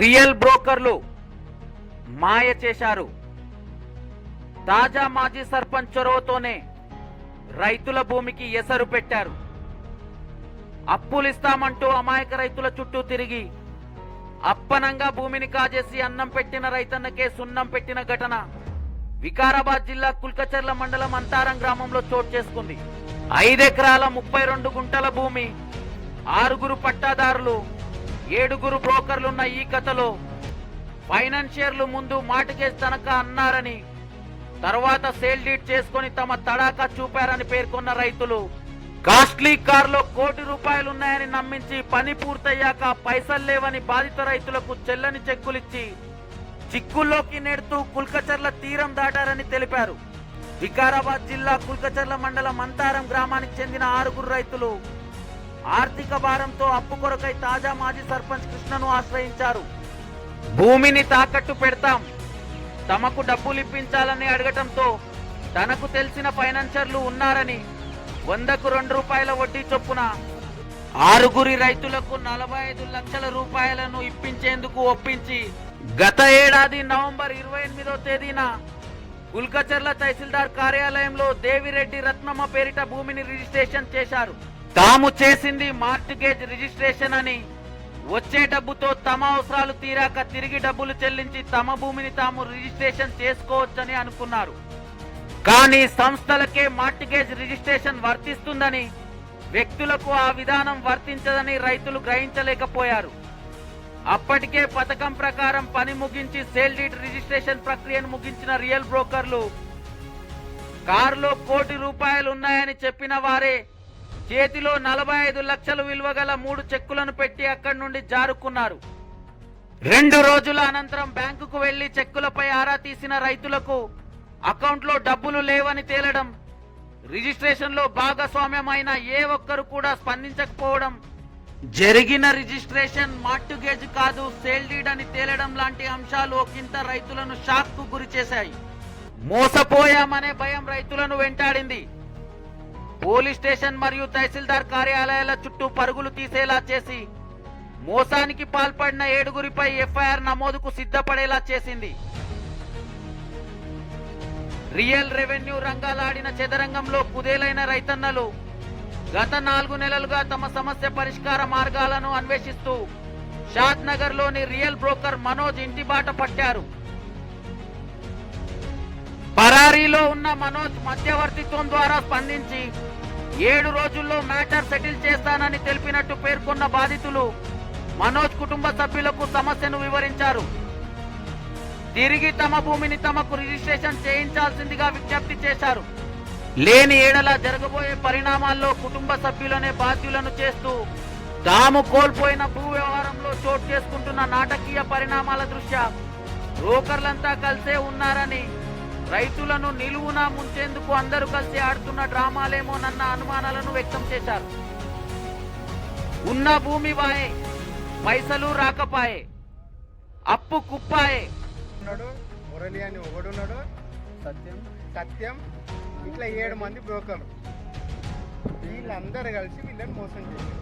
Real బ్రోకర్లు మాయ చేశారు. తాజా మాజీ సర్పంచ్ చొరవతోనే రైతుల భూమికి ఎసరు పెట్టారు. అప్పులిస్తామంటూ అమాయక రైతుల చుట్టూ తిరిగి అప్పనంగా భూమిని కాజేసి అన్నం పెట్టిన రైతన్నకే సున్నం పెట్టిన ఘటన వికారాబాద్ జిల్లా కుల్కచర్ల మండలం అంతారం గ్రామంలో చోటు చేసుకుంది. ఐదెకరాల ముప్పై రెండు గుంటల భూమి ఆరుగురు పట్టాదారులు ఏడుగురు బ్రోకర్లున్న ఈ కథలో ఫైనాన్షియర్లు ముందు మాటకేసి తనఖా అన్నారని తర్వాత సేల్ డీడ్ చేసుకొని తమ తడాకా చూపారని పేర్కొన్న రైతులు కాస్ట్లీ కారులో కోటి రూపాయలున్నాయని నమ్మించి పని పూర్తయ్యాక పైసలు లేవని బాధిత రైతులకు చెల్లని చెక్కులిచ్చి చిక్కుల్లోకి నెడుతూ కుల్కచర్ల తీరం దాటారని తెలిపారు. వికారాబాద్ జిల్లా కుల్కచర్ల మండలం మంతారం గ్రామానికి చెందిన ఆరుగురు రైతులు ఆర్థిక భారంతో అప్పు కొరకై తాజా మాజీ సర్పంచ్ కృష్ణను ఆశ్రయించారు. భూమిని తాకట్టు పెడతాం. తమకు డబ్బులు ఇప్పించాలని అడగటంతో తనకు తెలిసిన ఫైనాన్షర్లు ఉన్నారని వందకు రెండు రూపాయల వడ్డీ చొప్పున ఆరుగురి రైతులకు నలభై ఐదు లక్షల రూపాయలను ఇప్పించేందుకు ఒప్పించి గత ఏడాది నవంబర్ ఇరవై ఎనిమిదో తేదీన గుల్కచర్ల తహసీల్దార్ కార్యాలయంలో దేవిరెడ్డి రత్నమ్మ పేరిట భూమిని రిజిస్ట్రేషన్ చేశారు. తాము చేసింది మార్టిగేజ్ రిజిస్ట్రేషన్ అని. వచ్చే డబ్బుతో తమ అవసరాలు తీరాక తిరిగి డబ్బులు చెల్లించి తమ భూమిని తాము రిజిస్ట్రేషన్ చేసుకోవచ్చని అనుకున్నారు. కానీ సంస్థలకే మార్టిగేజ్ రిజిస్ట్రేషన్ వర్తిస్తుందని వ్యక్తులకు ఆ విధానం వర్తించదని రైతులు గ్రహించలేకపోయారు. అప్పటికే పథకం ప్రకారం పని ముగించి సేల్ డీడ్ రిజిస్ట్రేషన్ ప్రక్రియను ముగించిన రియల్ బ్రోకర్లు కారులో కోటి రూపాయలు ఉన్నాయని చెప్పిన వారే చేతిలో నలభై ఐదు లక్షలు విలువ గల మూడు చెక్కులను పెట్టి అక్కడి నుండి జారుకున్నారు. రెండు రోజుల అనంతరం బ్యాంకుకు వెళ్ళి చెక్కులపై ఆరా తీసిన రైతులకు అకౌంట్లో డబ్బులు లేవని తేలడం రిజిస్ట్రేషన్లో భాగస్వామ్యమైన ఏ ఒక్కరు కూడా స్పందించకపోవడం జరిగిన రిజిస్ట్రేషన్ మార్టుగేజ్ కాదు సేల్ డీడ్ అని తేలడం లాంటి అంశాలు ఒకంత రైతులను షాక్కు గురి చేశాయి మోసపోయామనే భయం రైతులను వెంటాడింది. పోలీస్ స్టేషన్ మరియు తహసీల్దార్ కార్యాలయాల చుట్టూ పరుగులు తీసేలా చేసి మోసానికి పాల్పడిన ఏడుగురిపై ఎఫ్ఐఆర్ నమోదుకు సిద్ధపడేలా చేసింది. రియల్ రెవెన్యూ రంగాలాడిన చదరంగంలో కుదేలైన రైతన్నలు గత నాలుగు నెలలుగా తమ సమస్య పరిష్కార మార్గాలను అన్వేషిస్తూ షాద్ నగర్లోని రియల్ బ్రోకర్ మనోజ్ ఇంటి బాట పట్టారు. పరారీలో ఉన్న మనోజ్ మధ్యవర్తిత్వం ద్వారా స్పందించి ఏడు రోజుల్లో మ్యాటర్ సెటిల్ చేస్తానని తెలిపినట్టు పేర్కొన్న బాధితులు మనోజ్ కుటుంబ సభ్యులకు సమస్యను వివరించారు. తిరిగి తమ భూమిని తమకు రిజిస్ట్రేషన్ చేయించాల్సిందిగా విజ్ఞప్తి చేశారు. లేని ఏడల జరగబోయే పరిణామాల్లో కుటుంబ సభ్యులనే బాధ్యులను చేస్తూ తాము కోల్పోయిన భూ వ్యవహారంలో చోటు చేసుకుంటున్న నాటకీయ పరిణామాల దృష్ట్యా బ్రోకర్లంతా కలిసే ఉన్నారని రైతులను నిలువున ముంచేందుకు అందరూ కలిసి ఆడుతున్న డ్రామాలేమోనన్న అనుమానాలను వ్యక్తం చేశారు. ఉన్న భూమి వాయే పైసలు రాకపాయే అప్పు కుప్పాయే. ఉన్నాడు మురళి అని ఒకడున్నాడు. సత్యం. సత్యం. ఇట్లా ఏడు మంది బ్రోకర్లు వీళ్ళందరూ కలిసి వీళ్ళని మోసం చేశారు.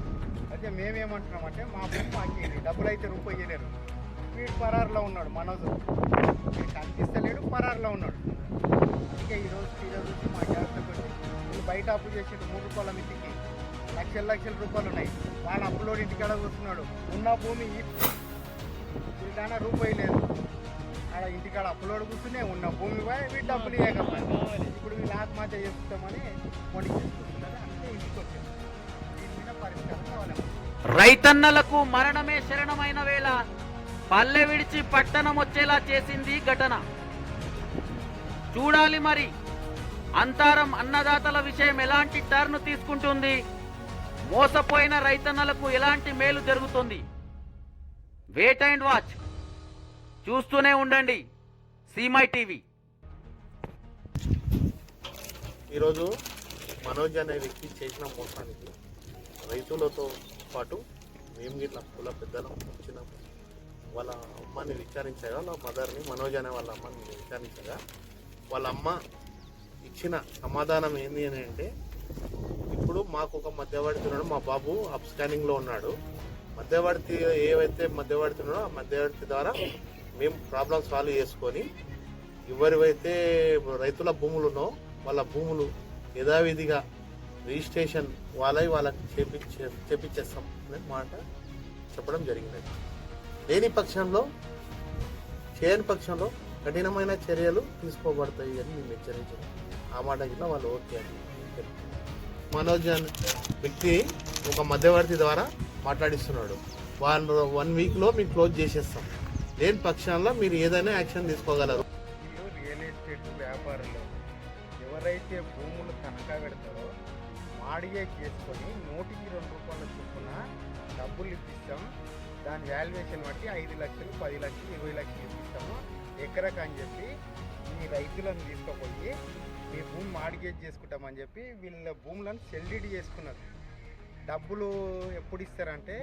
అయితే మేమేమంటున్నామంటే మా భూమి మాకేది? డబ్బులు అయితే రూపాయి ఇయ్యలేరు. వీడు పరారులో ఉన్నాడు మనోజ్. కనిపిస్తలేడు పరారులో ఉన్నాడు. అందుకే ఈరోజు ఈరోజు వచ్చి మా జాగ్రత్తకు వచ్చి వీళ్ళు బయట అప్పు చేసిండు మూడు రూపాయల మితికి. లక్షల లక్షల రూపాయలు ఉన్నాయి. వాళ్ళ అప్పులోడు ఇంటికాడ కూర్చున్నాడు. ఉన్న భూమి వీళ్ళ రూపాయి లేదు. ఆడ ఇంటికాడ అప్పులోడు కూర్చునే ఉన్న భూమి పోయి వీటి డబ్బులు ఇవ్వకపోయి ఇప్పుడు వీళ్ళు ఆత్మహత్య చేసుకుంటామని మొండి చేసుకుంటున్నారు అంతే ఇంటికి వచ్చారు దీని మీద పరిష్కారం కావాలి. రైతన్నలకు మరణమే శరణమైన వేళ. పల్లె విడిచి పట్టణం వచ్చేలా చేసింది ఘటన. చూడాలి మరి. అంతారం అన్నదాతల విషయం ఎలాంటి టర్న్ తీసుకుంటుంది? మోసపోయిన రైతన్నలకు ఎలాంటి మేలు జరుగుతుంది? వెయిట్ అండ్ వాచ్ చూస్తూనే ఉండండి. సీమై టీవీ ఈరోజు మనోజ్ అనే వ్యక్తి చేసిన మోసానికి రైతులతో పాటు మేము గిట్ల కుల పెద్దలం వచ్చినాం వాళ్ళ అమ్మని విచారించగా వాళ్ళ మదర్ని మనోజ్ అనే వాళ్ళ అమ్మని విచారించగా వాళ్ళ అమ్మ ఇచ్చిన సమాధానం ఏంది అని అంటే ఇప్పుడు మాకు ఒక మధ్యవర్తి ఉన్నాడు మా బాబు అప్ స్కానింగ్లో ఉన్నాడు. మధ్యవర్తి ఏవైతే మధ్యవర్తి ఆ మధ్యవర్తి ద్వారా మేము ప్రాబ్లమ్ సాల్వ్ చేసుకొని ఎవరివైతే రైతుల భూములు ఉన్నో వాళ్ళ భూములు యథావిధిగా రిజిస్ట్రేషన్ వాళ్ళవి వాళ్ళకి చేపించే చేపించేస్తాం అనే మాట చెప్పడం జరిగింది లేని పక్షంలో చేయని పక్షంలో కఠినమైన చర్యలు తీసుకోబడతాయి అని మేము హెచ్చరించాం. ఆ మాట కింద వాళ్ళు ఓకే అని మనోజ్ అనే వ్యక్తి ఒక మధ్యవర్తి ద్వారా మాట్లాడిస్తున్నాడు. వన్ వన్ వీక్లో మేము క్లోజ్ చేసేస్తాం. లేని పక్షంలో మీరు ఏదైనా యాక్షన్ తీసుకోగలరు. రియల్ ఎస్టేట్ వ్యాపారులు ఎవరైతే భూములు తనఖా పెడతారో మాడిగే చేసుకొని నూటికి రెండు రూపాయల చొప్పున డబ్బులు ఇప్పిస్తాం. దాని వాల్యుయేషన్ బట్టి ఐదు లక్షలు పది లక్షలు ఇరవై లక్షలు ఇప్పిస్తాము. ఎకరకు అని చెప్పి మీ రైతులను తీసుకుపోయి మీ భూమి మార్గేజ్ చేసుకుంటామని చెప్పి వీళ్ళ భూములను సెల్లిడ్ చేసుకున్నారు. డబ్బులు ఎప్పుడు ఇస్తారంటే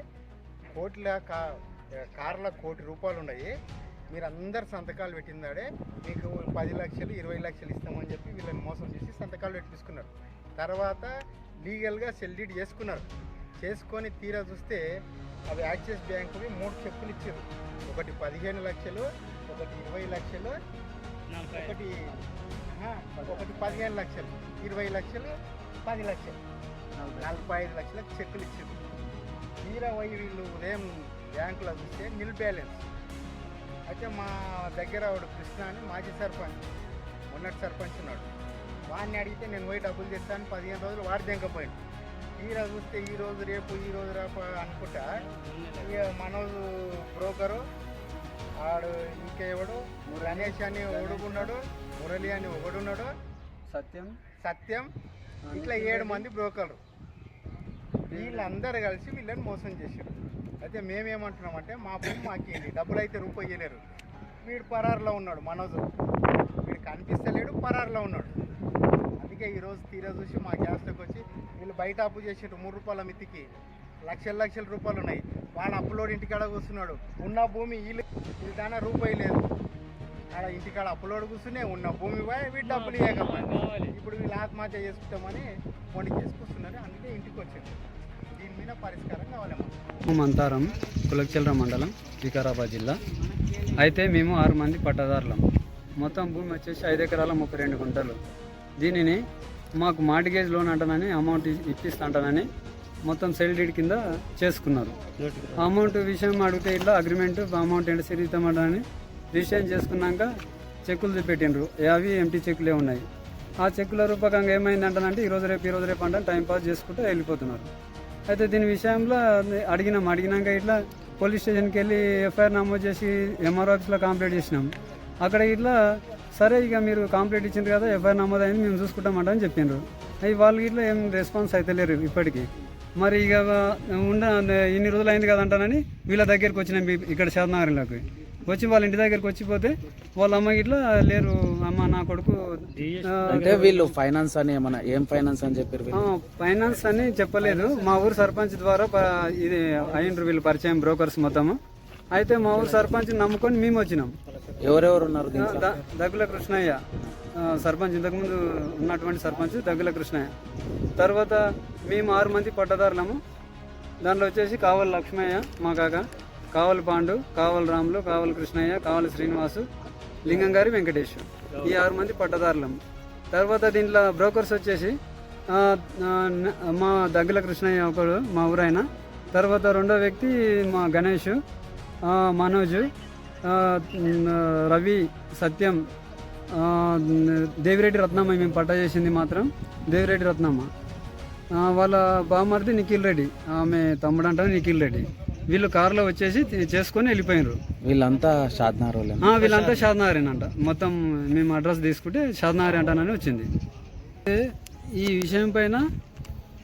కోట్ల కా కార్ల కోటి రూపాయలు ఉన్నాయి. మీరు అందరు సంతకాలు పెట్టిందాడే మీకు పది లక్షలు ఇరవై లక్షలు ఇస్తామని చెప్పి వీళ్ళని మోసం చేసి సంతకాలు పెట్టించుకున్నారు. తర్వాత లీగల్గా సెల్డీడ్ చేసుకున్నారు. చేసుకొని తీరా చూస్తే అవి యాక్సిస్ బ్యాంకువి మూడు చెక్కులు ఇచ్చారు. ఒకటి పదిహేను లక్షలు ఒకటి ఇరవై లక్షలు ఒకటి ఒకటి పదిహేను లక్షలు ఇరవై లక్షలు పది లక్షలు నలభై. ఐదు లక్షలకు చెక్కులు ఇచ్చారు. తీరా పోయి వీళ్ళు ఉదయం బ్యాంకులో చూస్తే నిల్ బ్యాలెన్స్. అయితే మా దగ్గర వాడు కృష్ణ అని మాజీ సర్పంచ్ మొన్నటి సర్పంచ్ ఉన్నాడు. వాడిని అడిగితే నేను పోయి డబ్బులు తెస్తాను పదిహేను రోజులు వాడి దెంకపోయాడు తీరా చూస్తే ఈ రోజు రేపు ఈ రోజు రేపు అనుకుంటా. ఇక మనోజు బ్రోకరు ఆడు ఇంకెవడు గణేష్ అని ఒకడుకున్నాడు మురళి అని ఒకడున్నాడు. సత్యం. సత్యం. ఇట్లా ఏడు మంది బ్రోకర్లు వీళ్ళందరూ కలిసి వీళ్ళని మోసం చేశారు. అయితే మేమేమంటున్నామంటే మా భూమి మాకేంటి డబ్బులు అయితే రూపాయి ఇయ్యలేరు. వీడు పరారులో ఉన్నాడు మనోజు. వీడు కనిపిస్తలేడు పరారులో ఉన్నాడు. అందుకే ఈరోజు తీరా చూసి మా గ్యాస్లోకి వచ్చి వీళ్ళు బయట అప్పు చేసారు మూడు రూపాయల మిత్తికి లక్షల లక్షల రూపాయలు ఉన్నాయి. వాళ్ళ అప్పులోడు ఇంటికాడ కూర్చున్నాడు. ఉన్న భూమి వీళ్ళు వీళ్ళ దాని రూపాయి లేదు. ఆడ ఇంటికాడ అప్పులోడు కూర్చునే ఉన్న భూమి పోయి వీటి డబ్బులు ఇవ్వకపోయి ఇప్పుడు వీళ్ళు ఆత్మహత్య చేసుకుంటామని మొండి చేసుకొస్తున్నారు అందుకే ఇంటికి వచ్చారు దీని మీద పరిష్కారం కావాలేమో మంతారం కులక్చల్ర మండలం వికారాబాద్ జిల్లా. అయితే మేము ఆరు మంది పట్టదారులం. మొత్తం భూమి వచ్చేసి ఐదు ఎకరాల ముప్పై రెండు గుంటలు. దీనిని మాకు మార్టిగేజ్ లోన్ అంటానని అమౌంట్ ఇప్పిస్తాంటానని మొత్తం సెల్ డీడ్ కింద చేసుకున్నారు. అమౌంట్ విషయం అడిగితే ఇట్లా అగ్రిమెంట్ అమౌంట్ ఎంత సిరిస్తామంటానని రిజిస్ట్రేషన్ చేసుకున్నాక చెక్కులు చూపెట్టిండ్రు అవి ఎంటీ చెక్కులే ఉన్నాయి. ఆ చెక్కుల రూపకంగా ఏమైందంటానంటే ఈరోజు రేపు ఈరోజు రేపు అంటే టైం పాస్ చేసుకుంటూ వెళ్ళిపోతున్నారు. అయితే దీని విషయంలో అడిగినాం. అడిగినాక ఇట్లా పోలీస్ స్టేషన్కి వెళ్ళి ఎఫ్ఐఆర్ నమోదు చేసి ఎంఆర్ ఆఫీస్లో కంప్లైంట్ చేసినాం. అక్కడ ఇట్లా సరే ఇక మీరు కంప్లైంట్ ఇచ్చిండ్రు కదా ఎఫ్ఐఆర్ నమోదు అయింది మేము చూసుకుంటామంట అని చెప్పిండ్రు అవి వాళ్ళు ఇట్లా ఏం రెస్పాన్స్ అయితే లేరు ఇప్పటికీ. మరి ఇక ఉండ ఇన్ని రోజులు అయింది కదా అంటానని వీళ్ళ దగ్గరికి వచ్చినాం ఇక్కడ శాతనగరంలోకి వచ్చి వాళ్ళ ఇంటి దగ్గరికి వచ్చిపోతే వాళ్ళ అమ్మ ఇట్లా లేరు అమ్మ నా కొడుకు అంటే వీళ్ళు ఫైనాన్స్ అని ఏమన్నా ఏం ఫైనాన్స్ అని చెప్పారు ఫైనాన్స్ అని చెప్పలేదు. మా ఊరు సర్పంచ్ ద్వారా ఇది అయ్యిండ్రు వీళ్ళు పరిచయం బ్రోకర్స్ మొత్తము. అయితే మా ఊరు సర్పంచ్ నమ్ముకొని మేము వచ్చినాం. ఎవరెవరు ఉన్నారు దగ్గుల కృష్ణయ్య. సర్పంచ్ ఇంతకుముందు ఉన్నటువంటి సర్పంచ్ దగ్గుల కృష్ణయ్య. తర్వాత మేము ఆరు మంది పట్టదారులము. దాంట్లో వచ్చేసి కావలి లక్ష్మయ్య మా కాక కావలి పాండు కావలి రాములు కావలి కృష్ణయ్య కావలి శ్రీనివాసు లింగం గారి వెంకటేష్ ఈ ఆరు మంది పట్టదారులము. తర్వాత దీంట్లో బ్రోకర్స్ వచ్చేసి మా దగ్గుల కృష్ణయ్య ఒకడు మా ఊరైన తర్వాత రెండో వ్యక్తి మా గణేష్. మనోజ్ రవి సత్యం దేవిరెడ్డి రత్నమ్మ మేము పట్ట చేసింది మాత్రం. దేవిరెడ్డి రత్నమ్మ. ఆ, వాళ్ళ బామ్మర్ది నిఖిల్ రెడ్డి. ఆమె తమ్ముడు అంటారు నిఖిల్ రెడ్డి. వీళ్ళు కారులో వచ్చేసి చేసుకొని వెళ్ళిపోయినారు వీళ్ళంతా షాద్నార్ వీళ్ళంతా షాద్నగరేనంట. మొత్తం మేము అడ్రస్ తీసుకుంటే షాద్నగర్ అంటానని వచ్చింది. ఈ విషయం పైన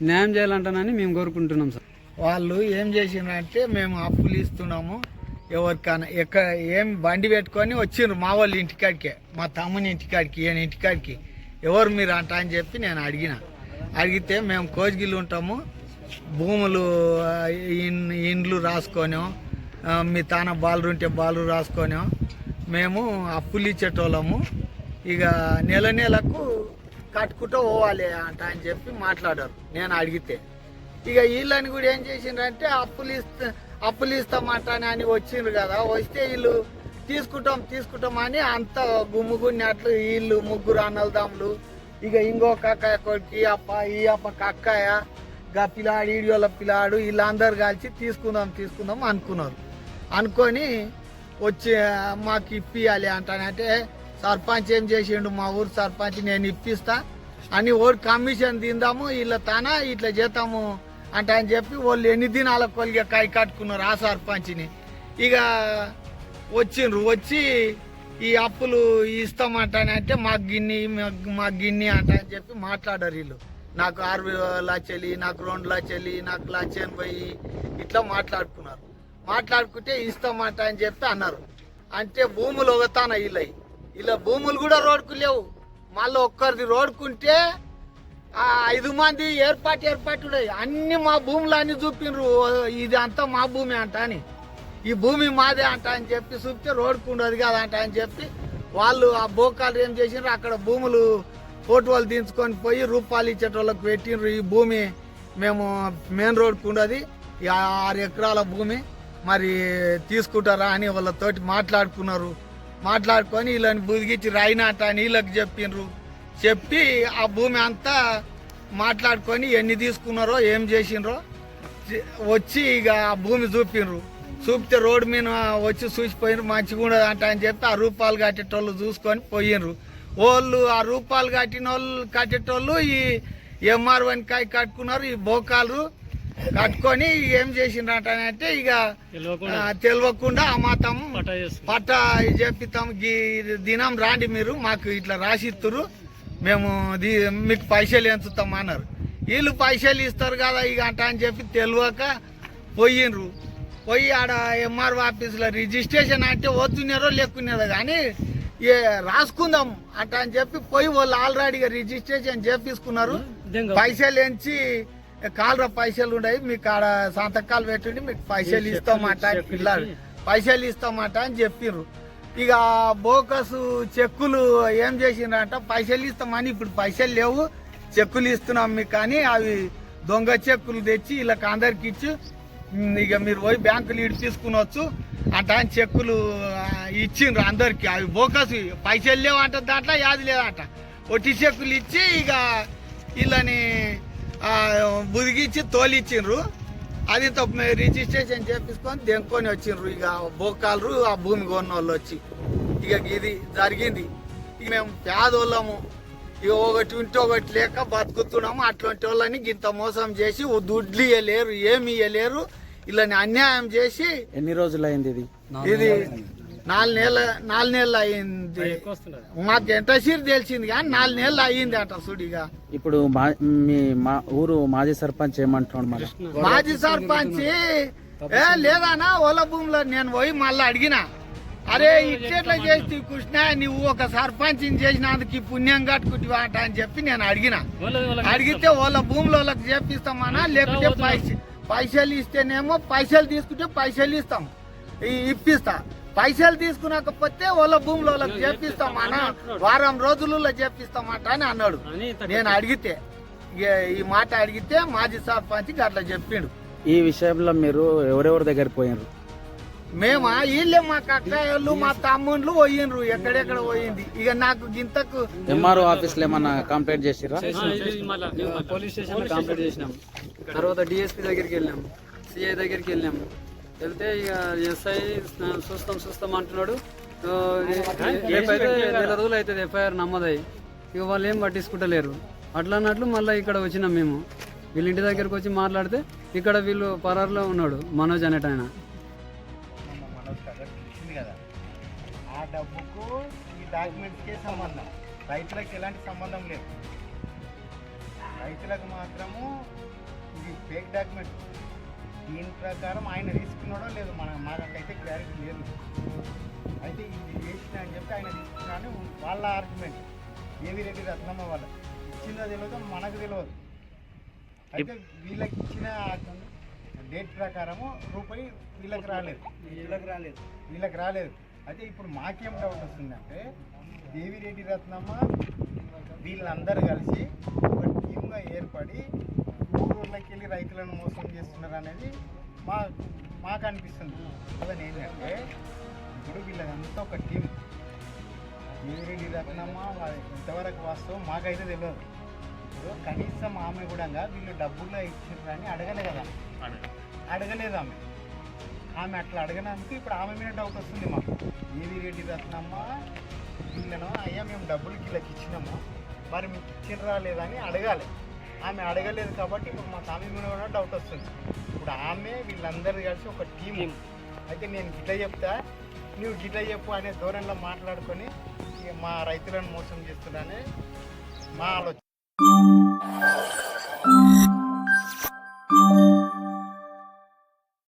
న్యాయం చేయాలంటానని మేము కోరుకుంటున్నాం సార్. వాళ్ళు ఏం చేసిండ్రంటే మేము అప్పులు ఇస్తున్నాము. ఎవరికైనా ఎక్క ఏం బండి పెట్టుకొని వచ్చిండ్రు మా వాళ్ళ ఇంటికాడికే మా తమ్ముని ఇంటికాడికి ఈయన ఇంటికాడికి ఎవరు మీరు అంట అని చెప్పి నేను అడిగిన. అడిగితే మేము కోజిగిలు ఉంటాము భూములు ఇన్- ఇండ్లు రాసుకొని మీ తాన బాలు ఉంటే బాలు రాసుకొని. మేము అప్పులు ఇచ్చేటోళ్ళము. ఇక నెల నెలకు కట్టుకుంటూ పోవాలి అంట అని చెప్పి మాట్లాడారు. నేను అడిగితే. ఇక వీళ్ళని కూడా ఏం చేసిండ్రంటే అప్పులు ఇస్తే అప్పులు ఇస్తామంటాని అని వచ్చిండ్రు కదా వస్తే వీళ్ళు తీసుకుంటాం తీసుకుంటాం అని అంత గుమ్ముగున్నట్లు వీళ్ళు ముగ్గురు అన్నలదాములు ఇక ఇంకొక అక్కయ్య కొడుకు అప్ప ఈ అప్ప అక్కయ్య గా పిల్లాడు ఈడియోల పిల్లాడు వీళ్ళందరూ కలిసి తీసుకుందాం తీసుకుందాం అనుకున్నారు. అనుకొని వచ్చి మాకు ఇప్పియాలి అంటానంటే సర్పంచ్ ఏం చేసిండు మా ఊరు సర్పంచ్ నేను ఇప్పిస్తా అని ఓడి కమిషన్ తిందాము వీళ్ళ తాన ఇట్లా చేస్తాము అంటే అని చెప్పి వాళ్ళు ఎన్ని దినాల కొలిగా కై కట్టుకున్నారు ఆ సర్పంచ్ని. ఇక వచ్చిండ్రు వచ్చి ఈ అప్పులు ఇస్తామంటానంటే మా గిన్ని మా గిన్ని అంట అని చెప్పి మాట్లాడారు వీళ్ళు. నాకు ఆరు లక్షలు నాకు రెండు లక్షలు నాకు లక్ష ఎనభై ఇట్లా మాట్లాడుకున్నారు. మాట్లాడుకుంటే ఇస్తామంట అని చెప్పి అన్నారు. అంటే భూములు ఒకతాన వీళ్ళవి ఇలా భూములు కూడా రోడ్కు లేవు. మళ్ళీ ఒక్కరిది రోడ్కుంటే ఆ ఐదు మంది ఏర్పాటు ఏర్పాటు అన్ని మా భూములు అన్ని చూపిండ్రు. ఇది అంతా మా భూమి అంట అని. ఈ భూమి మాదే అంట అని చెప్పి చూపితే రోడ్కు ఉండదు కదా అంట అని చెప్పి వాళ్ళు ఆ బోకాలు ఏం చేసిండ్రు? అక్కడ భూములు ఫోటోలు దించుకొని పోయి రూపాయలు ఇచ్చేటోళ్ళకి పెట్టిండ్రు ఈ భూమి. మేము మెయిన్ రోడ్కు ఉండదు ఆరు ఎకరాల భూమి. మరి తీసుకుంటారా అని వాళ్ళతోటి మాట్లాడుకున్నారు. మాట్లాడుకొని వీళ్ళని బుదిగిచ్చి రాయినాట అని వీళ్ళకి చెప్పిండ్రు. చెప్పి ఆ భూమి అంతా మాట్లాడుకొని ఎన్ని తీసుకున్నారో ఏం చేసిండ్రో చి- వచ్చి ఇక ఆ భూమి చూపిండ్రు. చూపితే రోడ్డు మీద వచ్చి చూసిపోయినరు మంచిగా ఉండదు అంట అని చెప్పి ఆ రూపాయలు కట్టేటోళ్ళు చూసుకొని పోయినరు వాళ్ళు ఆ రూపాయలు కట్టిన వాళ్ళు కట్టేటోళ్ళు ఈ ఎంఆర్ వన్ కాయ కట్టుకున్నారు ఈ బోకాలు కట్టుకొని ఏం చేసిండ్రు అంటే ఇక ఆ, తెలియకుండా అమాతం పట్ట చెప్పిస్తాం గీ దినం రాండి మీరు మాకు ఇట్లా రాసిత్తురు మేము దీ- మీకు పైసలు ఎంచుతాం అన్నారు వీళ్ళు పైసలు ఇస్తారు కదా ఇక అంట అని చెప్పి తెలియక పోయినరు పోయి ఆడ ఎంఆర్ఓ ఆఫీసులో రిజిస్ట్రేషన్ అంటే వద్దున్నారో లేకున్నారో కానీ ఏ రాసుకుందాం అంట అని చెప్పి పోయి వాళ్ళు ఆల్రెడీగా రిజిస్ట్రేషన్ చేపించుకున్నారు పైసలు ఎంచి కాలర పైసలు ఉన్నాయి మీకు ఆడ సంతకాలు పెట్టుండి మీకు పైసలు ఇస్తామట పిల్లలు పైసలు ఇస్తామట అని చెప్పిర్రు. ఇక బోకస్ చెక్కులు ఏం చేసిండ్రంట? పైసలు ఇస్తామని ఇప్పుడు పైసలు లేవు. చెక్కులు ఇస్తున్నాం మీకు కానీ అవి దొంగ చెక్కులు తెచ్చి ఇలా అందరికి ఇచ్చి ఇక మీరు పోయి బ్యాంకులు ఇటు తీసుకునొచ్చు అట్ట అని చెక్కులు ఇచ్చిండ్రు అందరికి. అవి బోకస్ పైసలు లేవు అంట దాంట్లో యాది లేదంట. ఒట్టి చెక్కులు ఇచ్చి ఇక వీళ్ళని బుదిగిచ్చి తోలిచ్చిండ్రు. అది తప్ప. మేము రిజిస్ట్రేషన్ చేపించుకొని దెంకొని వచ్చిండ్రు. ఇక బోకాలు ఆ భూమి కొన్న వాళ్ళు వచ్చి. ఇక ఇది జరిగింది. ఇక మేము పేదోళ్ళము. ఇక ఒకటి ఉంటే ఒకటి లేక బతుకుతున్నాము. అట్లాంటి వాళ్ళని ఇంత మోసం చేసి ఓ దుడ్లు ఇయ్యలేరు ఏమి ఇయ్యలేరు. ఇలాని అన్యాయం చేసి ఎన్ని రోజులు అయింది ఇది ఇది నాలుగు నెలల నాలుగు నెలలు అయింది. మాకు ఎంత సీరు తెలిసింది కానీ నాలుగు నెలలు అయ్యింది అంట సుడిగా. ఇప్పుడు మా మీ మా ఊరు మాజీ సర్పంచ్ ఏమంటున్నాడు మరి? మాజీ సర్పంచ్ ఏ లేదానా ఓల భూమిలో నేను పోయి మళ్ళీ అడిగిన. అరే ఇట్లా చేసి కృష్ణ నువ్వు ఒక సర్పంచ్ చేసినందుకు పుణ్యం కట్టుకుంటువా అంట అని చెప్పి నేను అడిగిన. అడిగితే వాళ్ళ భూమిలో వాళ్ళకి చేపిస్తామనా లేకుంటే పైసలు పైసలు ఇస్తేనేమో పైసలు తీసుకుంటే పైసలు ఇస్తాం. ఇప్పిస్తా. పైసలు తీసుకున్నాకపోతే వాళ్ళ భూమిలో వాళ్ళకి చేపిస్తామన్నా వారం రోజులలో చేపిస్తామట అని అన్నాడు. నేను అడిగితే ఈ మాట అడిగితే మాజీ సర్పంచ్ అట్లా చెప్పిండు. ఈ విషయంలో మీరు ఎవరెవరి దగ్గరికి పోయినారు మేమా? వీళ్ళే మా కక్కాయలు మా తమ్ముళ్ళు పోయిండ్రు ఎక్కడెక్కడ పోయింది? ఇక నాకు గింతకు ఎంఆర్ఓ ఆఫీస్లో ఏమన్నా కంప్లైంట్ చేసిరా పోలీస్ స్టేషన్ కంప్లీట్ చేసినాం. తర్వాత డిఎస్పీ దగ్గరికి వెళ్ళాం. సిఐ దగ్గరికి వెళ్ళాం. వెళ్తే ఇక ఎస్ఐ చూస్తాం చూస్తాం అంటున్నాడు. రేపైతే నెల రోజులు అవుతుంది ఎఫ్ఐఆర్ నమ్మదై ఇక వాళ్ళు ఏం పట్టించుకుంటలేరు. అట్లా అన్నట్లు మళ్ళీ ఇక్కడ వచ్చినాం మేము. వీళ్ళ ఇంటి దగ్గరకు వచ్చి మాట్లాడితే ఇక్కడ వీళ్ళు పరారులో ఉన్నాడు మనోజ్ అనేట ఆయన. మనోజ్ కాగా తెలిసింది కదా. ఆ డబ్బుకు ఈ డాక్యుమెంట్స్కే సంబంధం. రైతులకు ఎలాంటి సంబంధం లేదు. రైతులకు మాత్రము ఇది ఫేక్ డాక్యుమెంట్ దీని ప్రకారం ఆయన తీసుకున్నాడో లేదు మన మాకైతే క్లారిటీ లేదు. అయితే ఇది చేసిన అని చెప్పి ఆయన తీసుకున్నాడని వాళ్ళ ఆర్గ్యుమెంట్ ఏవి రెడ్డి రత్నమ్మ వాళ్ళ. ఇచ్చిందో తెలియదు మనకు తెలియదు అయితే వీళ్ళకి ఇచ్చిన డేట్ ప్రకారము రూపాయి వీళ్ళకి రాలేదు. వీళ్ళకి రాలేదు. వీళ్ళకి రాలేదు. అయితే ఇప్పుడు మాకేం డౌట్ వస్తుందంటే దేవిరెడ్డి రత్నమ్మ వీళ్ళందరూ కలిసి ఒక టీమ్గా ఏర్పడి ఊళ్ళకి వెళ్ళి రైతులను మోసం చేస్తున్నారు అనేది మా మాకు అనిపిస్తుంది అదని ఏంటంటే ఇప్పుడు వీళ్ళదంతా ఒక టీం. మీరెడ్డి రత్నమ్మా ఇంతవరకు వాస్తవం మాకైతే తెలియదు ఇప్పుడు కనీసం ఆమె కూడా వీళ్ళు డబ్బులు ఇచ్చిండ్రని అడగలే కదా. అడగలేదు ఆమె. ఆమె అట్లా అడగనందుకు ఇప్పుడు ఆమె మీద డౌట్ వస్తుంది మాకు. ఏది రెడ్డి రత్నమ్మ వీళ్ళను అయ్యా మేము డబ్బులు వీళ్ళకి ఇచ్చినాము మరి మీకు ఇచ్చిన రాలేదని అడగాలి. ఆమె అడగలేదు కాబట్టి ఇప్పుడు మాకు ఆమె మీద కూడా డౌట్ వస్తుంది. ఇప్పుడు ఆమె వీళ్ళందరూ కలిసి ఒక టీం అయితే నేను గిట్ట చెప్తా నువ్వు గిట్ట చెప్పు అనే ధోరణిలో మాట్లాడుకొని మా రైతులను మోసం చేస్తున్నానే మా ఆలోచన.